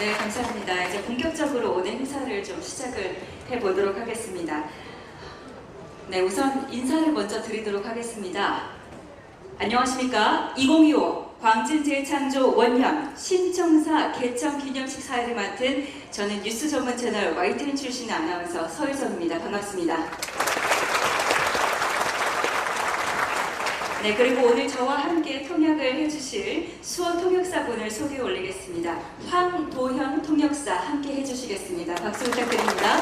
네, 감사합니다. 이제 본격적으로 오늘 행사를 좀 시작을 해보도록 하겠습니다. 네, 우선 인사를 먼저 드리도록 하겠습니다. 안녕하십니까. 2025 광진 재창조 원년 신청사 개청 기념식 사회를 맡은 저는 뉴스 전문 채널 YTN 출신 아나운서 서유정입니다. 반갑습니다. 네, 그리고 오늘 저와 함께 통역을 해주실 수원 통역사분을 소개 올리겠습니다. 황도현 통역사 함께 해주시겠습니다. 박수 부탁드립니다.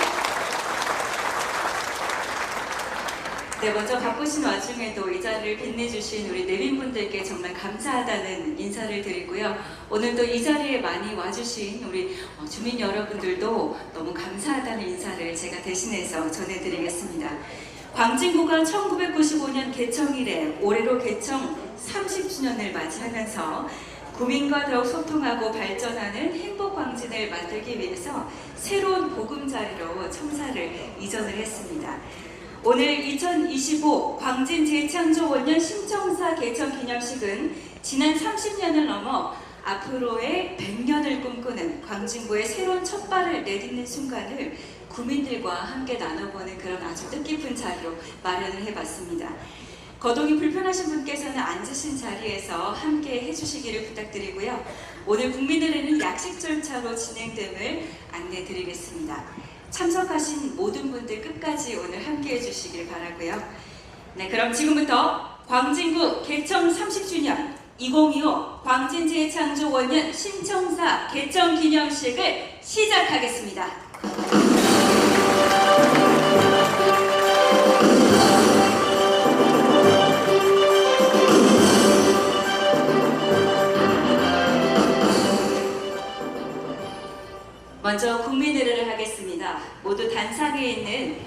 네, 먼저 바쁘신 와중에도 이 자리를 빛내주신 우리 내빈분들께 정말 감사하다는 인사를 드리고요. 오늘도 이 자리에 많이 와주신 우리 어, 주민 여러분들도 너무 감사하다는 인사를 제가 대신해서 전해드리겠습니다. 광진구가 1995년 개청 이래 올해로 개청 30주년을 맞이하면서 구민과 더욱 소통하고 발전하는 행복 광진을 만들기 위해서 새로운 보금자리로 청사를 이전을 했습니다. 오늘 2025 광진 재창조 원년 신청사 개청 기념식은 지난 30년을 넘어 앞으로의 100년을 꿈꾸는 광진구의 새로운 첫 발을 내딛는 순간을 구민들과 함께 나눠보는 그런 아주 뜻깊은 자리로 마련을 해봤습니다. 거동이 불편하신 분께서는 앉으신 자리에서 함께 해주시기를 부탁드리고요. 오늘 국민들에는 약식 절차로 진행됨을 안내 드리겠습니다. 참석하신 모든 분들 끝까지 오늘 함께 해주시길 바라고요. 네, 그럼 지금부터 광진구 개청 30주년 2025 광진재창조 원년 신청사 개청 기념식을 시작하겠습니다. 먼저 국민의례를 하겠습니다. 모두 단상에 있는